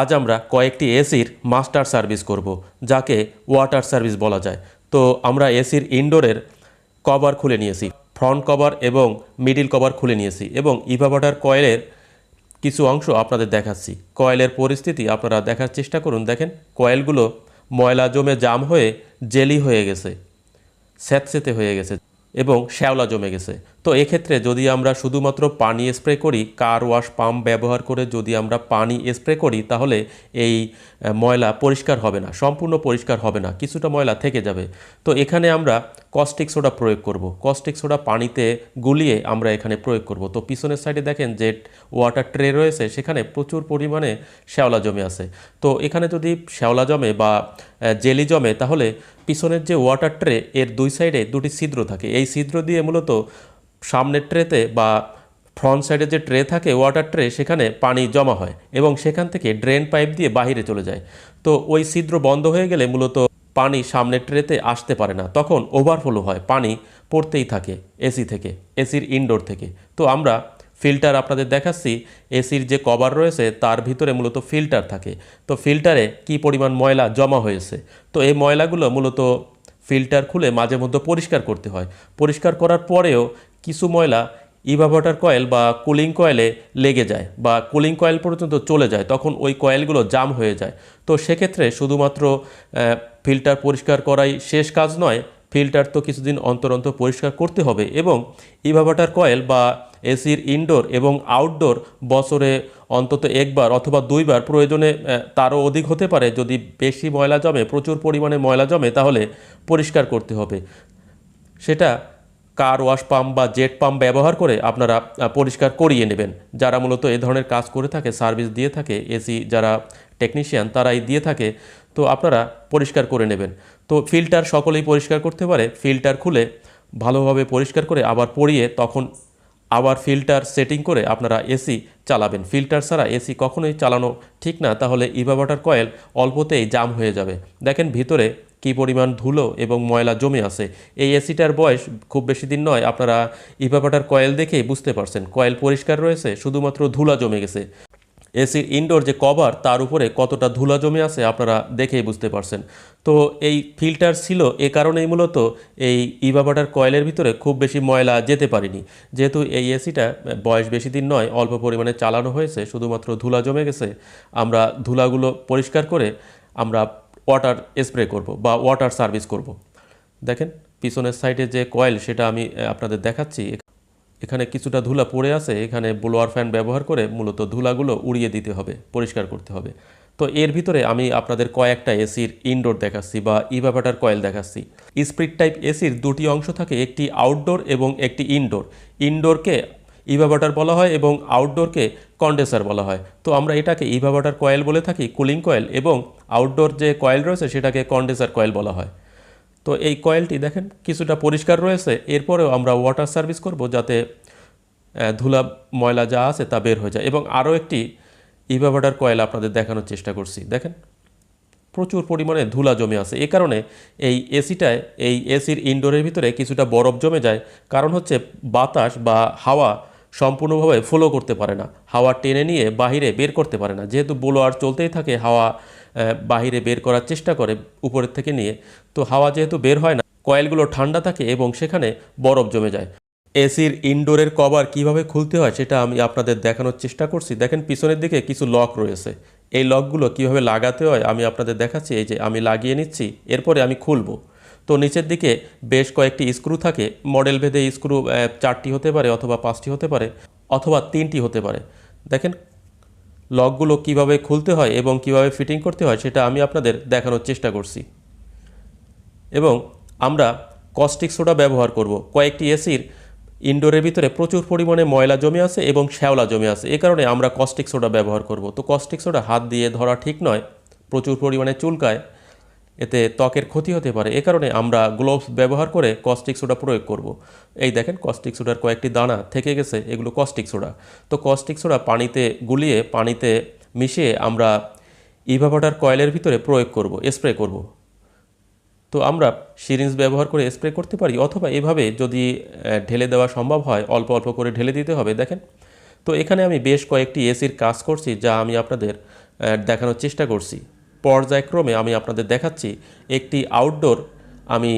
আজ আমরা কয়েকটি এসির মাস্টার সার্ভিস করব, যাকে ওয়াটার সার্ভিস বলা যায়। তো আমরা এসির ইনডোরের কভার খুলে নিয়েছি, ফ্রন্ট কভার এবং মিডিল কভার খুলে নিয়েছি এবং ইভাবাটার কয়েলের কিছু অংশ আপনাদের দেখাচ্ছি। কয়েলের পরিস্থিতি আপনারা দেখার চেষ্টা করুন। দেখেন, কয়েলগুলো ময়লা জমে জাম হয়ে জেলি হয়ে গেছে, স্যাঁতসেতে হয়ে গেছে এবং শ্যাওলা জমে গেছে। তো এক্ষেত্রে যদি আমরা শুধুমাত্র পানি স্প্রে করি, কার ওয়াশ পাম্প ব্যবহার করে যদি আমরা পানি স্প্রে করি, তাহলে এই ময়লা পরিষ্কার হবে না, সম্পূর্ণ পরিষ্কার হবে না, কিছুটা ময়লা থেকে যাবে। তো এখানে আমরা কস্টিক সোডা প্রয়োগ করব। কস্টিক সোডা পানিতে গুলিয়ে আমরা এখানে প্রয়োগ করব। তো পিছনের সাইডে দেখেন যে ওয়াটার ট্রে রয়েছে, সেখানে প্রচুর পরিমাণে শ্যাওলা জমে আছে। তো এখানে যদি শ্যাওলা জমে বা জেলি জমে, তাহলে পিছনের যে ওয়াটার ট্রে এর দুই সাইডে দুটি ছিদ্র থাকে। এই ছিদ্র দিয়ে মূলত সামনের ট্রেতে বা ফ্রন্ট সাইডে যে ট্রে থাকে ওয়াটার ট্রে সেখানে পানি জমা হয় এবং সেখান থেকে ড্রেন পাইপ দিয়ে বাহিরে চলে যায়। তো ওই ছিদ্র বন্ধ হয়ে গেলে মূলত পানি সামনের ট্রেতে আসতে পারে না। তখন ওভারফ্লো হয়, পানি পড়তেই থাকে এসি থেকে এসির ইনডোর থেকে। তো আমরা ফিল্টার আপনাদের দেখাচ্ছি এসির যে কভার রয়েছে, তার ভিতরে মূলত ফিল্টার থাকে। তো ফিল্টারে কি পরিমাণ ময়লা জমা হয়েছে? তো এই ময়লাগুলো মূলত ফিল্টার খুলে মাঝে মধ্যে পরিষ্কার করতে হয়। পরিষ্কার করার পরেও কিছু ময়লা ইভাভটার কয়েল বা কুলিং কয়েলে লেগে যায় বা কুলিং কয়েল পর্যন্ত চলে যায়, তখন ওই কয়েলগুলো জাম হয়ে যায়। তো সেক্ষেত্রে শুধুমাত্র ফিল্টার পরিষ্কার করাই শেষ কাজ নয় ফিল্টার তো কিছুদিন অন্তর অন্তর পরিষ্কার করতে হবে এবং ইভাভাটার কয়েল বা এসির ইনডোর এবং আউটডোর বছরে অন্তত একবার অথবা দুইবার প্রয়োজনে তারও অধিক হতে পারে। যদি বেশি ময়লা জমে, প্রচুর পরিমাণে ময়লা জমে, তাহলে পরিষ্কার করতে হবে। সেটা কার ওয়াশ পাম্প বা জেট পাম্প ব্যবহার করে আপনারা পরিষ্কার করিয়ে নেবেন। যারা মূলত এ ধরনের কাজ করে থাকে, সার্ভিস দিয়ে থাকে এসি যারা টেকনিশিয়ান তারাই দিয়ে থাকে, তো আপনারা পরিষ্কার করে নেবেন। তো ফিল্টার সকলেই পরিষ্কার করতে পারে। ফিল্টার খুলে ভালোভাবে পরিষ্কার করে আবার পরিয়ে তখন আবার ফিল্টার সেটিং করে আপনারা এসি চালাবেন। ফিল্টার ছাড়া এসি কখনোই চালানো ঠিক না। তাহলে ইভাবাটার কয়েল অল্পতেই জাম হয়ে যাবে। দেখেন ভিতরে কি পরিমাণ ধুলো এবং ময়লা জমে আছে? এই এসিটার বয়স খুব বেশি দিন নয়। আপনারা ইভাবাটার কয়েল দেখেই বুঝতে পারছেন। কয়েল পরিষ্কার রয়েছে, শুধুমাত্র ধুলা জমে গেছে। এসির ইনডোর যে কভার তার উপরে কতটা ধুলা জমে আছে আপনারা দেখেই বুঝতে পারছেন। তো এই ফিল্টার ছিল এ কারণেই মূলত এই ইভাবাটার কয়েলের ভিতরে খুব বেশি ময়লা যেতে পারেনি। যেহেতু এই এসিটা বয়স বেশি দিন নয়, অল্প পরিমাণে চালানো হয়েছে, শুধুমাত্র ধুলা জমে গেছে। আমরা ধুলাগুলো পরিষ্কার করে আমরা ওয়াটার স্প্রে করব বা ওয়াটার সার্ভিস করব। দেখেন, পিছনের সাইডে যে কয়েল সেটা আমি আপনাদের দেখাচ্ছি এখানে কিছুটা ধুলা পড়ে আছে, এখানে ব্লোয়ার ফ্যান ব্যবহার করে মূলত ধুলাগুলো উড়িয়ে দিতে হবে, পরিষ্কার করতে হবে। তো এর ভিতরে আমি আপনাদের কয়েকটা এসির ইনডোর দেখাচ্ছি বা ইভাভাটার কয়েল দেখাচ্ছি। স্প্রিট টাইপ এসির দুটি অংশ থাকে, একটি আউটডোর এবং একটি ইনডোর ইনডোরকে ইভাভাটার বলা হয় এবং আউটডোরকে কন্ডেন্সার বলা হয়। তো আমরা এটাকে ইভাভাটার কয়েল বলে থাকি কুলিং কয়েল এবং আউটডোর যে কয়েল রয়েছে সেটাকে কন্ডেন্সার কয়েল বলা হয়। তো এই কয়েলটি দেখেন কিছুটা পরিষ্কার রয়েছে, এরপরেও আমরা ওয়াটার সার্ভিস করব যাতে ধুলা, ময়লা যা আছে তা বের হয়ে যায়। এবং আরও একটি ইভাবাটার কয়েল আপনাদের দেখানোর চেষ্টা করছি। দেখেন, প্রচুর পরিমাণে ধুলা জমে আছে। এ কারণে এই এসিটায় এই এসির ইনডোরের ভিতরে কিছুটা বরফ জমে যায়। কারণ হচ্ছে বাতাস বা হাওয়া সম্পূর্ণভাবে ফলো করতে পারে না। হাওয়া টেনে নিয়ে বাহিরে বের করতে পারে না। যেহেতু ব্লোয়ার চলতেই থাকে, হাওয়া বাহিরে বের করার চেষ্টা করে উপরের থেকে নিয়ে। তো হাওয়া যেহেতু বের হয় না, কয়েলগুলো ঠান্ডা থাকে এবং সেখানে বরফ জমে যায়। এসির ইনডোরের কভার কীভাবে খুলতে হয় সেটা আমি আপনাদের দেখানোর চেষ্টা করছি। দেখেন পিছনের দিকে কিছু লক রয়েছে। এই লকগুলো কীভাবে লাগাতে হয় আমি আপনাদের দেখাচ্ছি। এই যে আমি লাগিয়ে নিচ্ছি, এরপরে আমি খুলবো। তো নিচের দিকে বেশ কয়েকটি স্ক্রু থাকে। মডেল ভেদে স্ক্রু চারটি হতে পারে অথবা পাঁচটি হতে পারে অথবা তিনটি হতে পারে। দেখেন, লকগুলো কীভাবে খুলতে হয় এবং কীভাবে ফিটিং করতে হয় সেটা আমি আপনাদের দেখানোর চেষ্টা করছি। এবং আমরা কস্টিক সোডা ব্যবহার করব। কয়েকটি এসির ইনডোরের ভিতরে প্রচুর পরিমাণে ময়লা জমে আছে এবং শ্যাওলা জমে আছে। এ কারণে আমরা কস্টিক সোডা ব্যবহার করব। তো কস্টিক সোডা হাত দিয়ে ধরা ঠিক নয়, প্রচুর পরিমাণে চুলকায়। এতে ত্বকের ক্ষতি হতে পারে। এ কারণে আমরা গ্লোভস ব্যবহার করে কস্টিক সোডা প্রয়োগ করব। এই দেখেন কস্টিক সোডার কয়েকটি দানা থেকে গেছে, এগুলো কস্টিক সোডা। তো কস্টিক সোডা পানিতে গুলিয়ে, পানিতে মিশিয়ে আমরা ইভাবাটার কয়েলের ভিতরে প্রয়োগ করব, স্প্রে করব। তো আমরা সিরিঞ্জ ব্যবহার করে স্প্রে করতে পারি, অথবা এভাবে যদি ঢেলে দেওয়া সম্ভব হয়, অল্প অল্প করে ঢেলে দিতে হবে, দেখেন। তো এখানে আমি বেশ কয়েকটি এসির কাজ করছি, যা আমি আপনাদের দেখানোর চেষ্টা করছি। পর্যায়ক্রমে আমি আপনাদের দেখাচ্ছি, একটি আউটডোর আমি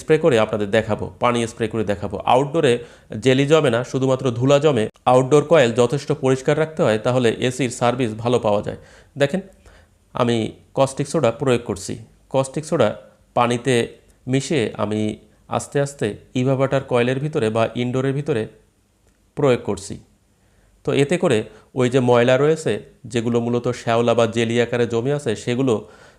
স্প্রে করে আপনাদের দেখাবো, পানি স্প্রে করে দেখাবো। আউটডোরে জেলি জমে না, শুধুমাত্র ধুলা জমে। আউটডোর কয়েল যথেষ্ট পরিষ্কার রাখতে হয়, তাহলে এসির সার্ভিস ভালো পাওয়া যায়। দেখেন, আমি কস্টিক সোডা প্রয়োগ করছি। কস্টিক সোডা পানিতে মিশিয়ে আমি আস্তে আস্তে ইভাবাটার কয়েলের ভিতরে বা ইনডোরের ভিতরে প্রয়োগ করছি। তো এতে করে ওই যে ময়লা রয়েছে, যেগুলো মূলত শ্যাওলা বা জেলি আকারে জমে আছে, সেগুলো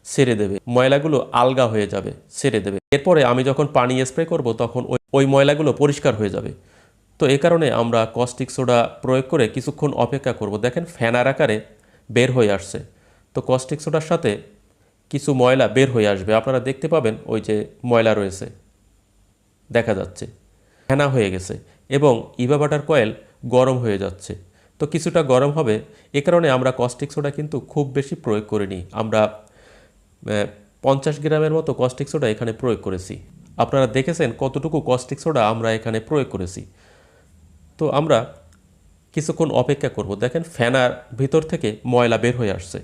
সেরে দেবে। ময়লাগুলো আলগা হয়ে যাবে সেরে দেবে। এরপরে আমি যখন পানি স্প্রে করব, তখন ওই ওই ময়লাগুলো পরিষ্কার হয়ে যাবে। তো এ কারণে আমরা কস্টিক সোডা প্রয়োগ করে কিছুক্ষণ অপেক্ষা করব। দেখেন ফ্যানার আকারে বের হয়ে আসছে। তো কস্টিক সোডার সাথে কিছু ময়লা বের হয়ে আসবে। আপনারা দেখতে পাবেন ওই যে ময়লা রয়েছে। দেখা যাচ্ছে। ফেনা হয়ে গেছে এবং ইভাবাটার কয়েল গরম হয়ে যাচ্ছে। তো কিছুটা গরম হবে। এ কারণে আমরা কস্টিক সোডা কিন্তু খুব বেশি প্রয়োগ করিনি। আমরা পঞ্চাশ গ্রামের মতো কস্টিক সোডা এখানে প্রয়োগ করেছি। আপনারা দেখেছেন কতটুকু কস্টিক সোডা আমরা এখানে প্রয়োগ করেছি। তো আমরা কিছুক্ষণ অপেক্ষা করব। দেখেন ফ্যানার ভিতর থেকে ময়লা বের হয়ে আসছে।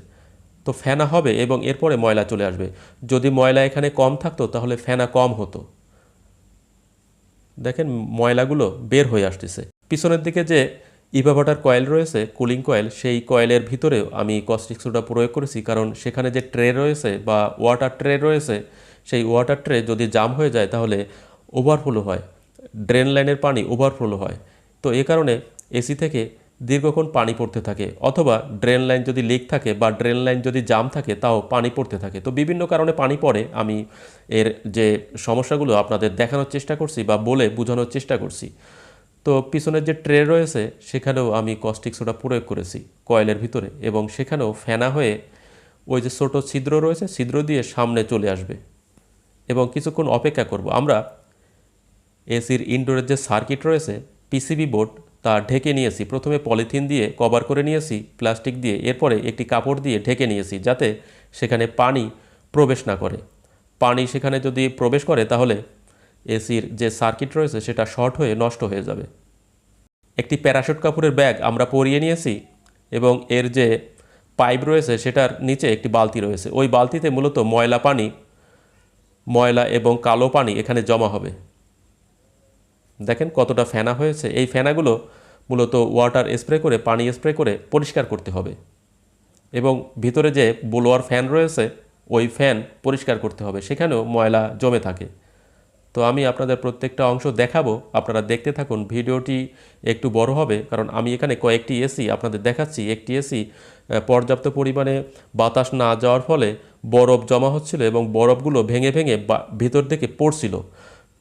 তো ফেনা হবে এবং এরপরে ময়লা চলে আসবে। যদি ময়লা এখানে কম থাকতো তাহলে ফেনা কম হতো। দেখেন ময়লাগুলো বের হয়ে আসতেছে। পিছনের দিকে যে ইভাবাটার কয়েল রয়েছে, কুলিং কয়েল, সেই কয়েলের ভিতরেও আমি কস্টিক সোডা প্রয়োগ করেছি কারণ সেখানে যে ট্রে রয়েছে বা ওয়াটার ট্রে রয়েছে, সেই ওয়াটার ট্রে যদি জাম হয়ে যায় তাহলে ওভারফ্লো হয়, ড্রেন লাইনের পানি ওভারফ্লো হয়। তো এ কারণে এসি থেকে দীর্ঘক্ষণ পানি পড়তে থাকে অথবা ড্রেন লাইন যদি লিক থাকে বা ড্রেন লাইন যদি জাম থাকে তাও পানি পড়তে থাকে। তো বিভিন্ন কারণে পানি পড়ে, আমি এর যে সমস্যাগুলো আপনাদের দেখানোর চেষ্টা করছি বা বলে বোঝানোর চেষ্টা করছি। তো পিছনের যে ট্রে রয়েছে, সেখানেও আমি কস্টিক সোডা প্রয়োগ করেছি কয়েলের ভিতরে এবং সেখানেও ফেনা হয়ে ওই যে ছোটো ছিদ্র রয়েছে, ছিদ্র দিয়ে সামনে চলে আসবে এবং কিছুক্ষণ অপেক্ষা করব। আমরা এসির ইনডোরের যে সার্কিট রয়েছে, পিসিবি বোর্ড, তা ঢেকে নিয়েছি। প্রথমে পলিথিন দিয়ে কভার করে নিয়েছি, প্লাস্টিক দিয়ে, এরপরে একটি কাপড় দিয়ে ঢেকে নিয়েছি যাতে সেখানে পানি প্রবেশ না করে। পানি সেখানে যদি প্রবেশ করে, তাহলে এসির যে সার্কিট রয়েছে, সেটা শর্ট হয়ে নষ্ট হয়ে যাবে। একটি প্যারাশুট কাপড়ের ব্যাগ আমরা পরিয়ে নিয়েছি এবং এর যে পাইপ রয়েছে সেটার নিচে একটি বালতি রয়েছে। ওই বালতিতে মূলত ময়লা পানি, ময়লা এবং কালো পানি এখানে জমা হবে। দেখেন কতটা ফেনা হয়েছে। এই ফেনাগুলো মূলত ওয়াটার স্প্রে করে, পানি স্প্রে করে পরিষ্কার করতে হবে এবং ভিতরে যে বোলোয়ার ফ্যান রয়েছে, ওই ফ্যান পরিষ্কার করতে হবে। সেখানেও ময়লা জমে থাকে। তো আমি আপনাদের প্রত্যেকটা অংশ দেখাবো। আপনারা দেখতে থাকুন, ভিডিওটি একটু বড় হবে, কারণ আমি এখানে কয়েকটি এসি আপনাদের দেখাচ্ছি। একটি এসি পর্যাপ্ত পরিমাণে বাতাস না যাওয়ার ফলে বরফ জমা হচ্ছিল এবং বরফগুলো ভেঙে ভেঙে ভিতর থেকে পড়ছিল।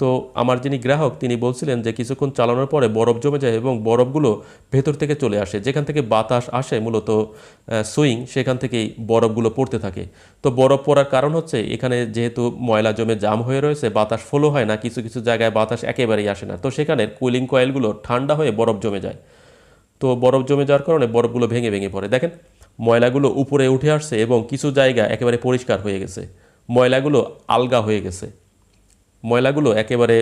তো আমার যিনি গ্রাহক, তিনি বলছিলেন যে কিছুক্ষণ চালানোর পরে বরফ জমে যায় এবং বরফগুলো ভেতর থেকে চলে আসে। যেখান থেকে বাতাস আসে, মূলত সুইং, সেখান থেকেই বরফগুলো পড়তে থাকে। তো বরফ পড়ার কারণ হচ্ছে, এখানে যেহেতু ময়লা জমে জাম হয়ে রয়েছে, বাতাস ফলো হয় না, কিছু কিছু জায়গায় বাতাস একেবারেই আসে না। তো সেখানে কুলিং কয়েলগুলো ঠান্ডা হয়ে বরফ জমে যায়। তো বরফ জমে যাওয়ার কারণে বরফগুলো ভেঙে ভেঙে পড়ে। দেখেন, ময়লাগুলো উপরে উঠে আসছে এবং কিছু জায়গা একেবারে পরিষ্কার হয়ে গেছে। ময়লাগুলো আলগা হয়ে গেছে। ময়লাগুলো একেবারে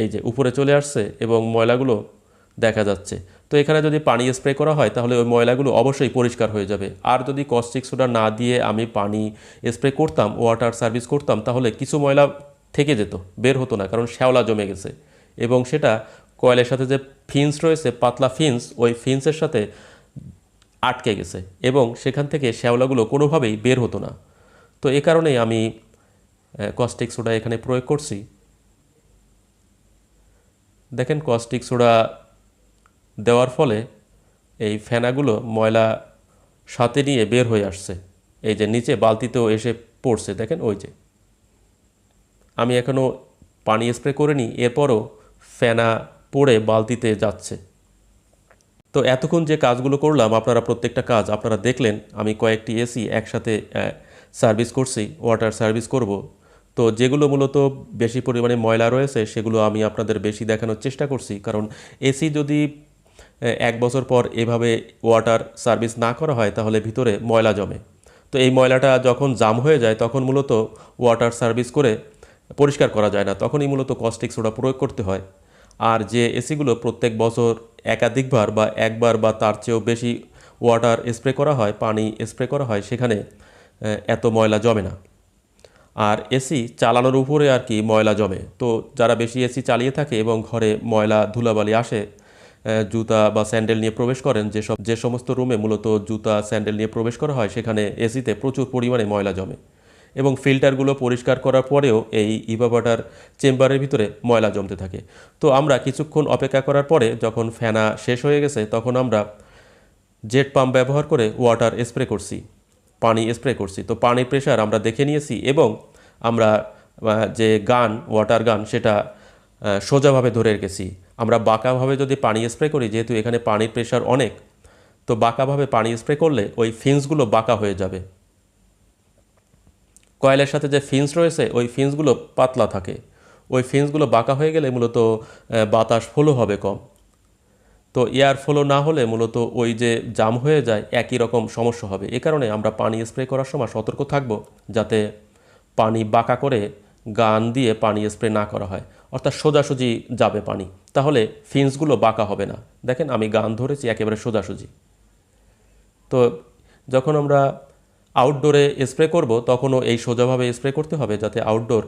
এই যে উপরে চলে আসছে এবং ময়লাগুলো দেখা যাচ্ছে। তো এখানে যদি পানি স্প্রে করা হয়, তাহলে ওই ময়লাগুলো অবশ্যই পরিষ্কার হয়ে যাবে। আর যদি কস্টিক সোডা না দিয়ে আমি পানি স্প্রে করতাম, ওয়াটার সার্ভিস করতাম, তাহলে কিছু ময়লা থেকে যেত, বের হতো না, কারণ শ্যাওলা জমে গেছে। এবং সেটা কয়েলের সাথে যে ফিন্স রয়েছে, পাতলা ফিন্স, ওই ফিন্সের সাথে আটকে গেছে এবং সেখান থেকে শ্যাওলাগুলো কোনোভাবেই বের হতো না। তো এ কারণেই আমি কস্টিক সোডা এখানে প্রয়োগ করছি। দেখেন কস্টিক সোডা দেওয়ার ফলে এই ফেনাগুলো ময়লা সাথে নিয়ে বের হয়ে আসছে। এই যে নিচে বালতিতেও এসে পড়ছে, দেখেন ওই যে। আমি এখনও পানি স্প্রে করিনি, এরপরও ফেনা পড়ে বালতিতে যাচ্ছে। তো এতক্ষণ যে কাজগুলো করলাম, আপনারা প্রত্যেকটা কাজ আপনারা দেখলেন, আমি কয়েকটি এসি একসাথে সার্ভিস করছি, ওয়াটার সার্ভিস করব। তো যেগুলো মূলত বেশি পরিমাণে ময়লা রয়েছে, সেগুলো আমি আপনাদের বেশি দেখানোর চেষ্টা করছি। কারণ এসি যদি এক বছর পর এভাবে ওয়াটার সার্ভিস না করা হয়, তাহলে ভিতরে ময়লা জমে। তো এই ময়লাটা যখন জাম হয়ে যায়, তখন মূলত ওয়াটার সার্ভিস করে পরিষ্কার করা যায় না। তখনই মূলত কস্টিক সোডা প্রয়োগ করতে হয়। আর যে এসিগুলো প্রত্যেক বছর একাধিকবার বা একবার বা তার চেয়েও বেশি ওয়াটার স্প্রে করা হয়, পানি স্প্রে করা হয়, সেখানে এত ময়লা জমে না। আর এসি চালানোর উপরে আর কি ময়লা জমে। তো যারা বেশি এসি চালিয়ে থাকে এবং ঘরে ময়লা ধুলাবালি আসে জুতা বা স্যান্ডেল নিয়ে প্রবেশ করেন যেসব যে সমস্ত রুমে মূলত জুতা, স্যান্ডেল নিয়ে প্রবেশ করা হয়, সেখানে এসিতে প্রচুর পরিমাণে ময়লা জমে। এবং ফিল্টারগুলো পরিষ্কার করার পরেও এই ইভাবাটার চেম্বারের ভিতরে ময়লা জমতে থাকে। তো আমরা কিছুক্ষণ অপেক্ষা করার পরে যখন ফ্যানা শেষ হয়ে গেছে, তখন আমরা জেট পাম্প ব্যবহার করে ওয়াটার স্প্রে করছি। পানি স্প্রে করছি। তো পানির প্রেশার আমরা দেখে নিয়েছি এবং আমরা যে গান ওয়াটার গান, সেটা সোজাভাবে ধরে রেখেছি। আমরা বাঁকাভাবে যদি পানি স্প্রে করি, যেহেতু এখানে পানির প্রেশার অনেক, তো বাঁকাভাবে পানি স্প্রে করলে ওই ফিন্সগুলো বাঁকা হয়ে যাবে। কয়েলের সাথে যে ফিন্স রয়েছে, ওই ফিন্সগুলো পাতলা থাকে। ওই ফিন্সগুলো বাঁকা হয়ে গেলে মূলত বাতাস ফ্লো হবে কম। তো এয়ার ফ্লো না হলে মূলত ওই যে জাম হয়ে যায়, একই রকম সমস্যা হবে। এ কারণে আমরা পানি স্প্রে করার সময় সতর্ক থাকব যাতে পানি বাঁকা করে গান দিয়ে পানি স্প্রে না করা হয়। অর্থাৎ সোজাসুজি যাবে পানি। তাহলে ফিন্সগুলো বাঁকা হবে না। দেখেন আমি গান ধরেছি, একেবারে সোজাসুজি। তো যখন আমরা আউটডোরে স্প্রে করব, তখনও এই সোজাভাবে স্প্রে করতে হবে যাতে আউটডোর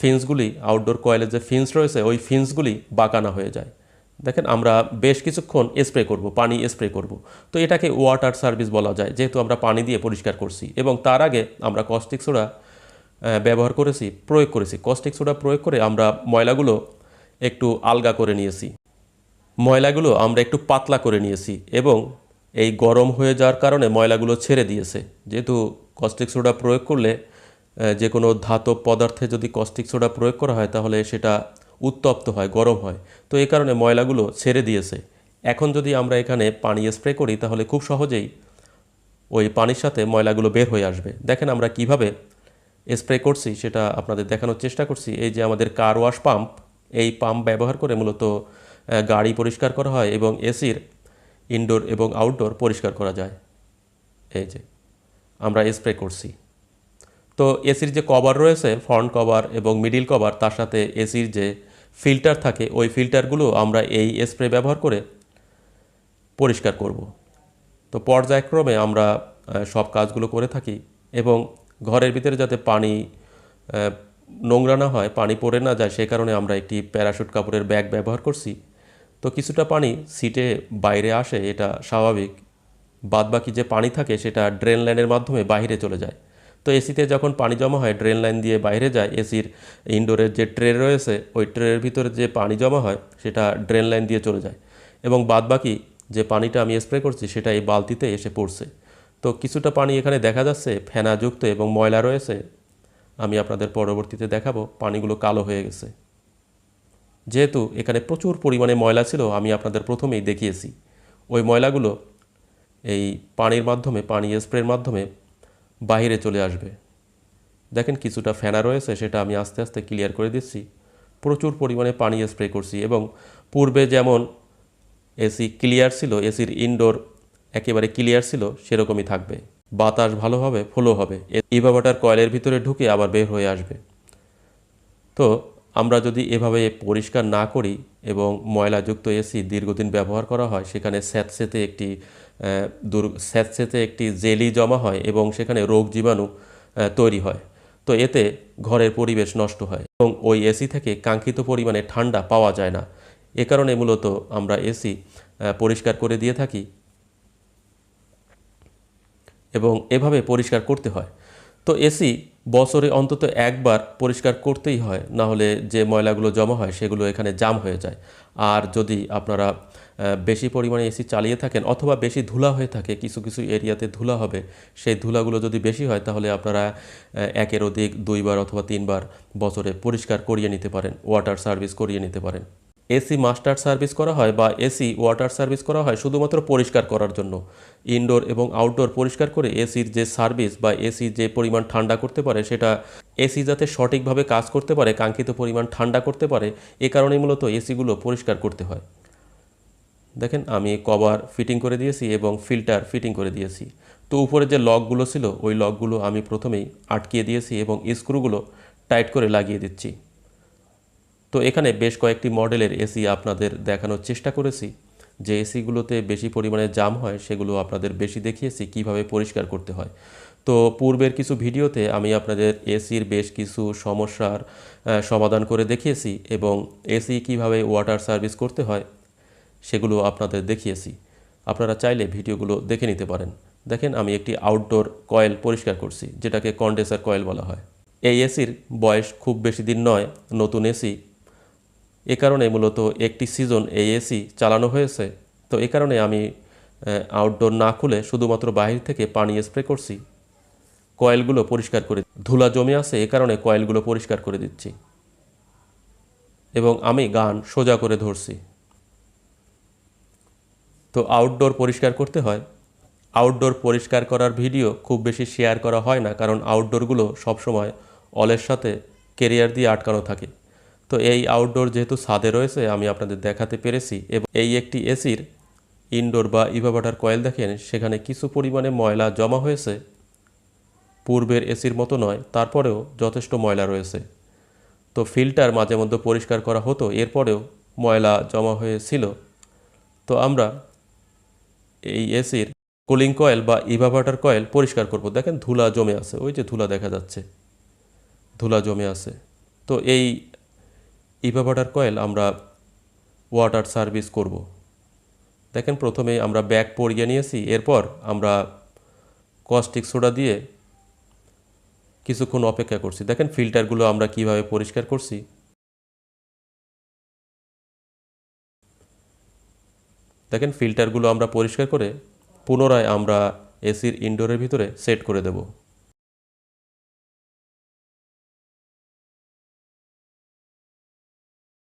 ফিন্সগুলি আউটডোর কয়েলের যে ফিন্স রয়েছে, ওই ফিন্সগুলি বাঁকা না হয়ে যায়। দেখেন, আমরা বেশ কিছুক্ষণ স্প্রে করব, পানি স্প্রে করব। তো এটাকে ওয়াটার সার্ভিস বলা যায়, যেহেতু আমরা পানি দিয়ে পরিষ্কার করছি এবং তার আগে আমরা কস্টিক সোডা ব্যবহার করেছি, প্রয়োগ করেছি। কস্টিক সোডা প্রয়োগ করে আমরা ময়লাগুলো একটু আলগা করে নিয়েছি। ময়লাগুলো আমরা একটু পাতলা করে নিয়েছি এবং এই গরম হয়ে যাওয়ার কারণে ময়লাগুলো ছেড়ে দিয়েছে। যেহেতু কস্টিক সোডা প্রয়োগ করলে যে কোনো ধাতব পদার্থে যদি কস্টিক সোডা প্রয়োগ করা হয়, তাহলে সেটা উত্তপ্ত হয়, গরম হয়। তো এই কারণে ময়লাগুলো ছেড়ে দিয়েছে। এখন যদি আমরা এখানে পানি স্প্রে করি, তাহলে খুব সহজেই ওই পানির সাথে ময়লাগুলো বের হয়ে আসবে। দেখেন আমরা কীভাবে স্প্রে করছি, সেটা আপনাদের দেখানোর চেষ্টা করছি। এই যে আমাদের কার ওয়াশ পাম্প, এই পাম্প ব্যবহার করে মূলত গাড়ি পরিষ্কার করা হয় এবং এসির ইনডোর এবং আউটডোর পরিষ্কার করা যায়। এই যে, আমরা স্প্রে করছি। তো এসির যে কভার রয়েছে, ফ্রন্ট কভার এবং মিডিল কভার, তার সাথে এসির যে ফিল্টার থাকে, ওই ফিল্টারগুলো আমরা এই স্প্রে ব্যবহার করে পরিষ্কার করব। তো পর্যায়ক্রমে আমরা সব কাজগুলো করে থাকি এবং ঘরের ভিতরে যাতে পানি নোংরা না হয়, পানি পড়ে না যায়, সে কারণে আমরা একটি প্যারাশুট কাপড়ের ব্যাগ ব্যবহার করছি। তো কিছুটা পানি সিটে বাইরে আসে, এটা স্বাভাবিক। বাদবাকি যে পানি থাকে, সেটা ড্রেন লাইনের মাধ্যমে বাইরে চলে যায়। তো এসিতে যখন পানি জমা হয়, ড্রেন লাইন দিয়ে বাইরে যায়, এসির ইনডোরের যে ট্রে রয়েছে, ওই ট্রের ভিতরে যে পানি জমা হয়, সেটা ড্রেন লাইন দিয়ে চলে যায়। এবং বাদবাকি যে পানিটা আমি স্প্রে করছি, সেটা এই বালতিতে এসে পড়ছে। তো কিছুটা পানি এখানে দেখা যাচ্ছে, ফেনাযুক্ত এবং ময়লা রয়েছে। আমি আপনাদের পরবর্তীতে দেখাবো, পানিগুলো কালো হয়ে গেছে। যেহেতু এখানে প্রচুর পরিমাণে ময়লা ছিল, আমি আপনাদের প্রথমেই দেখিয়েছি। ওই ময়লাগুলো এই পানির মাধ্যমে, পানি স্প্রের মাধ্যমে বাইরে চলে আসবে। দেখেন কিছুটা ফেনা রয়েছে, সেটা আমি আস্তে আস্তে ক্লিয়ার করে দিচ্ছি। প্রচুর পরিমাণে পানি স্প্রে করছি এবং পূর্বে যেমন এসি ক্লিয়ার ছিল এসির ইনডোর একেবারে ক্লিয়ার ছিল, সেরকমই থাকবে। বাতাস ভালোভাবে ফ্লো হবে। ইভাবাটার কয়েলের ভিতরে ঢুকে আবার বের হয়ে আসবে। তো আমরা যদি এভাবে পরিষ্কার না করি এবং ময়লাযুক্ত এসি দীর্ঘদিন ব্যবহার করা হয়, সেখানে স্যাঁতসেতে একটি স্যাঁতসেতে একটি জেলি জমা হয় এবং সেখানে রোগ জীবাণু তৈরি হয়। তো এতে ঘরের পরিবেশ নষ্ট হয় এবং ওই এসি থেকে কাঙ্ক্ষিত পরিমাণে ঠান্ডা পাওয়া যায় না। এ কারণে মূলত আমরা এসি পরিষ্কার করে দিয়ে থাকি এবং এভাবে পরিষ্কার করতে হয়। তো এসি বছরে অন্তত একবার পরিষ্কার করতেই হয় না হলে যে ময়লাগুলো জমা হয় সেগুলো এখানে জাম হয়ে যায়। আর যদি আপনারা বেশি পরিমাণে এসি চালিয়ে থাকেন অথবা বেশি ধুলা হয়ে থাকে, কিছু কিছু এরিয়াতে ধুলা হবে। সেই ধুলাগুলো যদি বেশি হয়, তাহলে আপনারা একের অধিক দুইবার অথবা তিনবার বছরে পরিষ্কার করিয়ে নিতে পারেন, ওয়াটার সার্ভিস করিয়ে নিতে পারেন। এসি মাস্টার সার্ভিস করা হয় বা এসি ওয়াটার সার্ভিস করা হয় শুধুমাত্র পরিষ্কার করার জন্য। ইনডোর এবং আউটডোর পরিষ্কার করে এসির যে সার্ভিস বা এসি যে পরিমাণ ঠান্ডা করতে পারে, সেটা এসি যাতে সঠিকভাবে কাজ করতে পারে, কাঙ্ক্ষিত পরিমাণ ঠান্ডা করতে পারে, এ কারণেই মূলত এসিগুলো পরিষ্কার করতে হয়। দেখেন আমি কভার ফিটিং করে দিয়েছি এবং ফিল্টার ফিটিং করে দিয়েছি। তো উপরে যে লকগুলো ছিল, ওই লকগুলো আমি প্রথমেই আটকিয়ে দিয়েছি এবং স্ক্রুগুলো টাইট করে লাগিয়ে দিচ্ছি। তো এখানে বেশ কয়েকটি মডেলের এসি আপনাদের দেখানোর চেষ্টা করেছি। যে এসিগুলোতে বেশি পরিমাণে জাম হয়, সেগুলো আপনাদের বেশি দেখিয়েছি কীভাবে পরিষ্কার করতে হয়। তো পূর্বের কিছু ভিডিওতে আমি আপনাদের এসির বেশ কিছু সমস্যার সমাধান করে দেখিয়েছি এবং এসি কীভাবে ওয়াটার সার্ভিস করতে হয় সেগুলো আপনাদের দেখিয়েছি। আপনারা চাইলে ভিডিওগুলো দেখে নিতে পারেন। দেখেন, আমি একটি আউটডোর কয়েল পরিষ্কার করছি, যেটাকে কন্ডেন্সার কয়েল বলা হয়। এই এসির বয়স খুব বেশি দিন নয়, নতুন এসি। এ কারণে মূলত একটি সিজন এই এসি চালানো হয়েছে। তো এ কারণে আমি আউটডোর না খুলে শুধুমাত্র বাহির থেকে পানি স্প্রে করছি। কয়েলগুলো পরিষ্কার করে ধুলা জমে আছে, এ কারণে কয়েলগুলো পরিষ্কার করে দিচ্ছি। এবং আমি গান সোজা করে ধরছি। তো আউটডোর পরিষ্কার করতে হয়। আউটডোর পরিষ্কার করার ভিডিও খুব বেশি শেয়ার করা হয় না, কারণ আউটডোরগুলো সবসময় অলের সাথে কেরিয়ার দিয়ে আটকানো থাকে। তো এই আউটডোর যেহেতু ছাদে রয়েছে, আমি আপনাদের দেখাতে পেরেছি এবং এই একটি এসির ইনডোর বা ইভাবাটার কয়েল দেখেন, সেখানে কিছু পরিমাণে ময়লা জমা হয়েছে। পূর্বের এসির মতো নয়, তারপরেও যথেষ্ট ময়লা রয়েছে। তো ফিল্টার মাঝে মধ্যে পরিষ্কার করা হতো, এরপরেও ময়লা জমা হয়েছিল। তো আমরা এই এসির কুলিং কয়েল বা ইভাভাটার কয়েল পরিষ্কার করব। দেখেন ধুলা জমে আছে, ওই যে ধুলা দেখা যাচ্ছে, ধুলা জমে আছে। তো এই ইভাভাটার কয়েল আমরা ওয়াটার সার্ভিস করব। দেখেন প্রথমে আমরা ব্যাগ পরিয়ে নিয়েছি, এরপর আমরা কস্টিক সোডা দিয়ে কিছুক্ষণ অপেক্ষা করছি। দেখেন ফিল্টারগুলো আমরা কীভাবে পরিষ্কার করছি। দেখেন ফিল্টারগুলো আমরা পরিষ্কার করে পুনরায় আমরা এসির ইনডোরের ভিতরে সেট করে দেব।